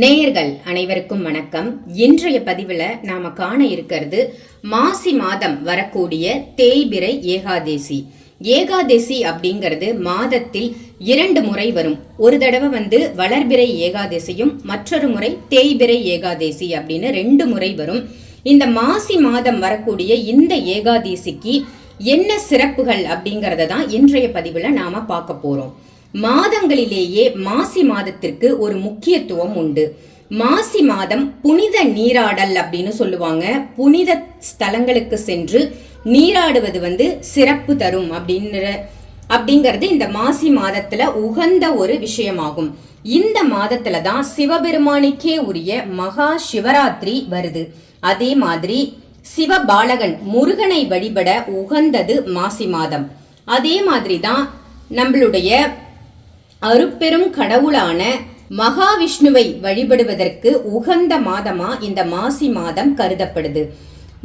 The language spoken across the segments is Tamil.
நேயர்கள் அனைவருக்கும் வணக்கம். இன்றைய பதிவில் நாம காண இருக்கிறது மாசி மாதம் வரக்கூடிய தேய்பிரை ஏகாதேசி. ஏகாதேசி அப்படிங்கிறது மாதத்தில் இரண்டு முறை வரும். ஒரு தடவை வந்து வளர்பிறை ஏகாதேசியும் மற்றொரு முறை தேய்பிரை ஏகாதேசி அப்படின்னு ரெண்டு முறை வரும். இந்த மாசி மாதம் வரக்கூடிய இந்த ஏகாதேசிக்கு என்ன சிறப்புகள் அப்படிங்கறத தான் இன்றைய பதிவில் நாம பார்க்க போறோம். மாதங்களிலேயே மாசி மாதத்திற்கு ஒரு முக்கியத்துவம் உண்டு. மாசி மாதம் புனித நீராடல் அப்படின்னு சொல்லுவாங்க. புனித ஸ்தலங்களுக்கு சென்று நீராடுவது வந்து சிறப்பு தரும் அப்படின்ற அப்படிங்கிறது இந்த மாசி மாதத்துல உகந்த ஒரு விஷயமாகும். இந்த மாதத்துல தான் சிவபெருமானுக்கே உரிய மகா சிவராத்திரி வருது. அதே மாதிரி சிவபாலகன் முருகனை வழிபட உகந்தது மாசி மாதம். அதே மாதிரி தான் நம்மளுடைய அருப்பெரும் கடவுளான மகாவிஷ்ணுவை வழிபடுவதற்கு உகந்த மாதமா இந்த மாசி மாதம் கருதப்படுது.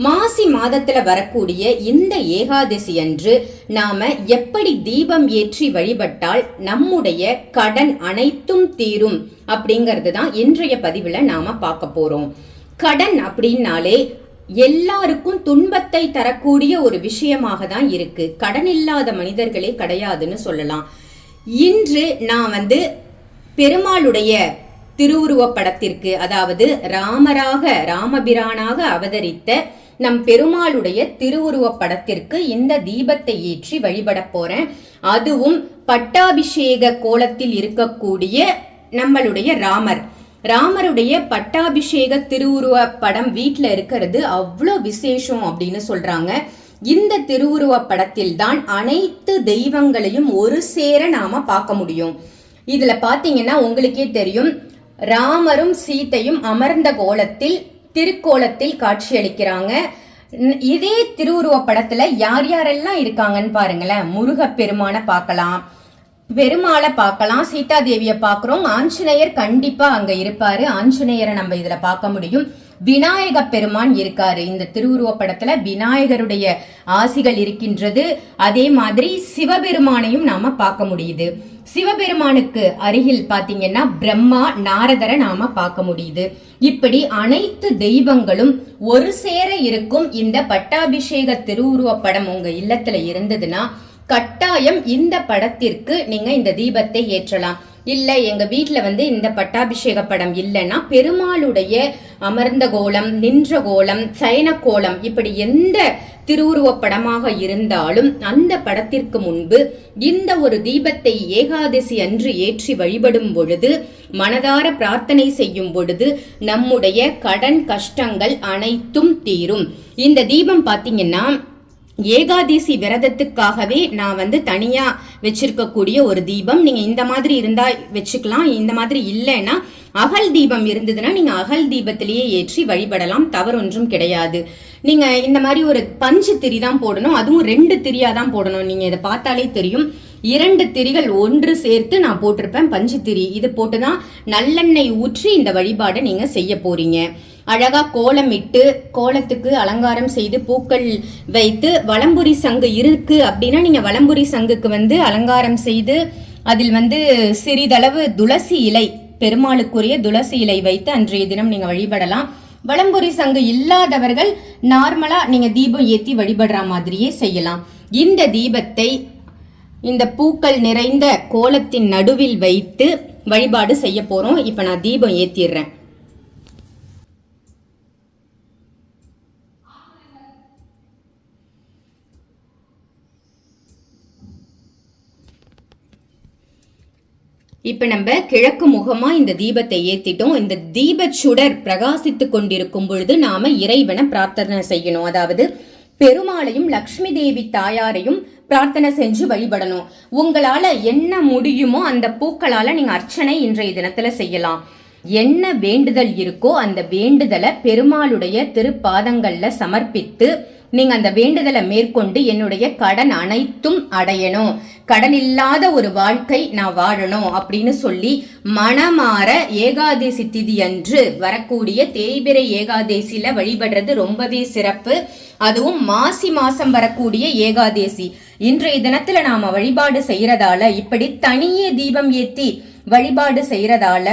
மாசி மாதத்துல வரக்கூடிய இந்த ஏகாதசி அன்று நாம எப்படி தீபம் ஏற்றி வழிபட்டால் நம்முடைய கடன் அனைத்தும் தீரும் அப்படிங்கிறது தான் இன்றைய பதிவுல நாம பார்க்க போறோம். கடன் அப்படின்னாலே எல்லாருக்கும் துன்பத்தை தரக்கூடிய ஒரு விஷயமாக தான் இருக்கு. கடன் இல்லாத மனிதர்களே கிடையாதுன்னு சொல்லலாம். இன்று நான் வந்து பெருமாளுடைய திருவுருவப்படத்திற்கு அதாவது ராமராக ராமபிரானாக அவதரித்த நம் பெருமாளுடைய திருவுருவப் படத்திற்கு இந்த தீபத்தை ஏற்றி வழிபட போறேன். அதுவும் பட்டாபிஷேக கோலத்தில் இருக்கக்கூடிய நம்மளுடைய ராமர். ராமருடைய பட்டாபிஷேக திருவுருவ படம் வீட்டில் இருக்கிறது அவ்வளோ விசேஷம் அப்படின்னு சொல்றாங்க. இந்த திருவுருவ படத்தில் தான் அனைத்து தெய்வங்களையும் ஒரு சேர நாம பார்க்க முடியும். இதுல பாத்தீங்கன்னா உங்களுக்கே தெரியும். ராமரும் சீத்தையும் அமர்ந்த கோலத்தில் திருக்கோலத்தில் காட்சியளிக்கிறாங்க. இதே திருவுருவ படத்துல யார் யாரெல்லாம் இருக்காங்கன்னு பாருங்களேன். முருகப்பெருமானை பார்க்கலாம் பெருமாளை பார்க்கலாம் சீதா தேவியை பார்க்குறோம். ஆஞ்சநேயர் கண்டிப்பா அங்க இருப்பாரு. ஆஞ்சநேயரை நம்ம இதுல பார்க்க முடியும். விநாயக பெருமான் இருக்காரு. இந்த திருவுருவ படத்துல விநாயகருடைய ஆசிகள் இருக்கின்றது. அதே மாதிரி சிவபெருமானையும் நாம பார்க்க முடியுது. சிவபெருமானுக்கு அருகில் பாத்தீங்கன்னா பிரம்மா நாரதரை நாம பார்க்க முடியுது. இப்படி அனைத்து தெய்வங்களும் ஒரு சேர இருக்கும் இந்த பட்டாபிஷேக திருவுருவ படம் உங்க இல்லத்துல இருந்ததுன்னா கட்டாயம் இந்த படத்திற்கு நீங்க இந்த தீபத்தை ஏற்றலாம். இல்ல எங்க வீட்டுல வந்து இந்த பட்டாபிஷேக படம் இல்லைன்னா பெருமாளுடைய அமர்ந்த கோலம் நின்ற கோலம் சயன கோலம் இப்படி எந்த திருவுருவப் படமாக இருந்தாலும் அந்த படத்திற்கு முன்பு இந்த ஒரு தீபத்தை ஏகாதசி அன்று ஏற்றி வழிபடும் பொழுது மனதார பிரார்த்தனை செய்யும் பொழுது நம்முடைய கடன் கஷ்டங்கள் அனைத்தும் தீரும். இந்த தீபம் பார்த்தீங்கன்னா ஏகாதசி விரதத்துக்காகவே நான் வந்து தனியாக வச்சிருக்கக்கூடிய ஒரு தீபம். நீங்கள் இந்த மாதிரி இருந்தால் வச்சுக்கலாம் இந்த மாதிரி இல்லைன்னா அகல் தீபம் இருந்ததுன்னா நீங்கள் அகல் தீபத்திலேயே ஏற்றி வழிபடலாம் தவறு ஒன்றும் கிடையாது. நீங்கள் இந்த மாதிரி ஒரு பஞ்சு திரி தான் போடணும். அதுவும் ரெண்டு திரியாக தான் போடணும். நீங்கள் இதை பார்த்தாலே தெரியும். இரண்டு திரிகள் ஒன்று சேர்த்து நான் போட்டிருப்பேன் பஞ்சு திரி. இது போட்டு தான் நல்லெண்ணெய் ஊற்றி இந்த வழிபாடை நீங்கள் செய்ய அழகாக கோலம் கோலமிட்டு கோலத்துக்கு அலங்காரம் செய்து பூக்கள் வைத்து வலம்புரி சங்கு இருக்கு அப்படின்னா நீங்கள் வலம்புரி சங்குக்கு வந்து அலங்காரம் செய்து அதில் வந்து சிறிதளவு துளசி இலை பெருமாளுக்குரிய துளசி இலை வைத்து அன்றைய தினம் நீங்க வழிபடலாம். வலம்புரி சங்கு இல்லாதவர்கள் நார்மலா நீங்க தீபம் ஏத்தி வழிபடுற மாதிரியே செய்யலாம். இந்த தீபத்தை இந்த பூக்கள் நிறைந்த கோலத்தின் நடுவில் வைத்து வழிபாடு செய்ய போறோம். இப்ப நான் தீபம் ஏத்திடுறேன். இப்ப நம்ம கிழக்கு முகமா இந்த தீபத்தை ஏத்திட்டோம். இந்த தீப சுடர் பிரகாசித்து கொண்டிருக்கும் பொழுது நாம இறைவனை பிரார்த்தனை செய்யணும். அதாவது பெருமாளையும் லக்ஷ்மி தேவி தாயாரையும் பிரார்த்தனை செஞ்சு வழிபடணும். உங்களால என்ன முடியுமோ அந்த பூக்களால நீங்க அர்ச்சனை இன்றைய தினத்துல செய்யலாம். என்ன வேண்டுதல் இருக்கோ அந்த வேண்டுதலை பெருமாளுடைய திருப்பாதங்கள்ல சமர்ப்பித்து நீங்கள் அந்த வேண்டுதலை மேற்கொண்டு என்னுடைய கடன் அனைத்தும் அடையணும். கடன் இல்லாத ஒரு வாழ்க்கை நான் வாழணும் அப்படின்னு சொல்லி மனமாற ஏகாதசி திதி அன்று வரக்கூடிய தேய்பிரை ஏகாதசியில வழிபடுறது ரொம்பவே சிறப்பு. அதுவும் மாசி மாசம் வரக்கூடிய ஏகாதேசி. இன்றைய தினத்துல நாம வழிபாடு செய்யறதால இப்படி தனியே தீபம் ஏத்தி வழிபாடு செய்யறதால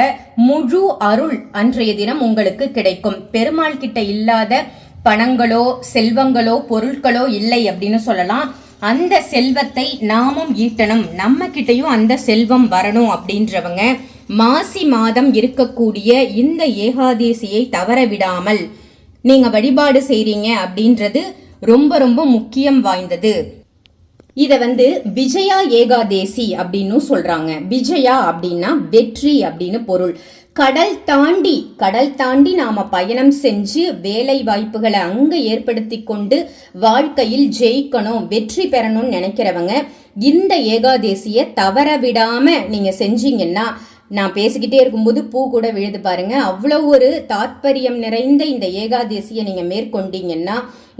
முழு அருள் அன்றைய தினம் உங்களுக்கு கிடைக்கும். பெருமாள் கிட்ட இல்லாத பணங்களோ செல்வங்களோ பொருட்களோ இல்லை அப்படின்னு சொல்லலாம். அந்த செல்வத்தை நாமும் ஈட்டணும். நம்ம கிட்டையும் அந்த செல்வம் வரணும் அப்படின்றவங்க மாசி மாதம் இருக்கக்கூடிய இந்த ஏகாதேசியை தவற விடாமல் நீங்க வழிபாடு செய்றீங்க அப்படின்றது ரொம்ப ரொம்ப முக்கியம் வாய்ந்தது. இத வந்து விஜயா ஏகாதேசி அப்படின்னு சொல்றாங்க. விஜயா அப்படின்னா வெற்றி அப்படின்னு பொருள். கடல் தாண்டி கடல் தாண்டி நாம பயணம் செஞ்சு வேலை வாய்ப்புகளை அங்க ஏற்படுத்தி கொண்டு வாழ்க்கையில் ஜெயிக்கணும் வெற்றி பெறணும்னு நினைக்கிறவங்க இந்த ஏகாதேசிய தவற விடாம நீங்க செஞ்சீங்கன்னா நான் பேசிக்கிட்டே இருக்கும்போது பூ கூட விழுது பாருங்க. அவ்வளோ ஒரு தாத்பரியம் நிறைந்த இந்த ஏகாதசியை நீங்கள் மேற்கொண்டீங்கன்னா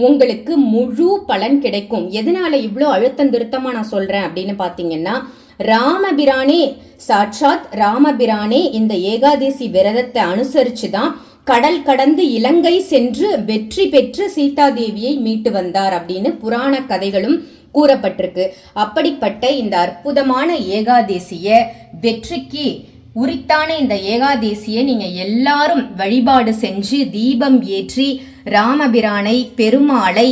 உங்களுக்கு முழு பலன் கிடைக்கும். எதனால இவ்வளோ அழுத்தம் திருத்தமாக நான் சொல்கிறேன் அப்படின்னு பார்த்தீங்கன்னா ராமபிரானே சாட்சாத் ராமபிரானே இந்த ஏகாதசி விரதத்தை அனுசரித்து தான் கடல் கடந்து இலங்கை சென்று வெற்றி பெற்று சீதாதேவியை மீட்டு வந்தார் அப்படின்னு புராண கதைகளும் கூறப்பட்டிருக்கு. அப்படிப்பட்ட இந்த அற்புதமான ஏகாதேசிய வெற்றிக்கு உரித்தான இந்த ஏகாதேசியை நீங்கள் எல்லாரும் வழிபாடு செஞ்சு தீபம் ஏற்றி ராமபிரானை பெருமாளை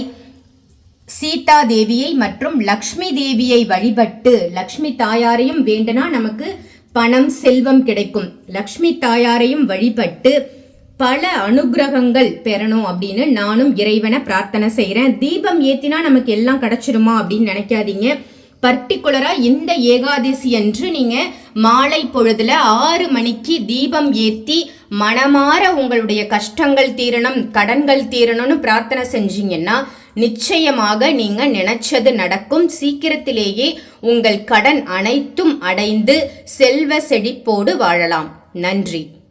சீதா தேவியை மற்றும் லக்ஷ்மி தேவியை வழிபட்டு லக்ஷ்மி தாயாரையும் வேண்டுனா நமக்கு பணம் செல்வம் கிடைக்கும். லக்ஷ்மி தாயாரையும் வழிபட்டு பல அனுகிரகங்கள் பெறணும் அப்படின்னு நானும் இறைவனை பிரார்த்தனை செய்கிறேன் தீபம் ஏத்தினா நமக்கு எல்லாம் கிடைச்சிருமா அப்படின்னு நினைக்காதீங்க. பர்டிகுலரா இந்த ஏகாதசி அன்று நீங்கள் மாலை பொழுதுல ஆறு மணிக்கு தீபம் ஏத்தி மனமாற உங்களுடைய கஷ்டங்கள் தீரணும் கடன்கள் தீரணும்னு பிரார்த்தனை செஞ்சீங்கன்னா நிச்சயமாக நீங்க நினைச்சது நடக்கும். சீக்கிரத்திலேயே உங்கள் கடன் அனைத்தும் அடைந்து செல்வ செழிப்போடு வாழலாம். நன்றி.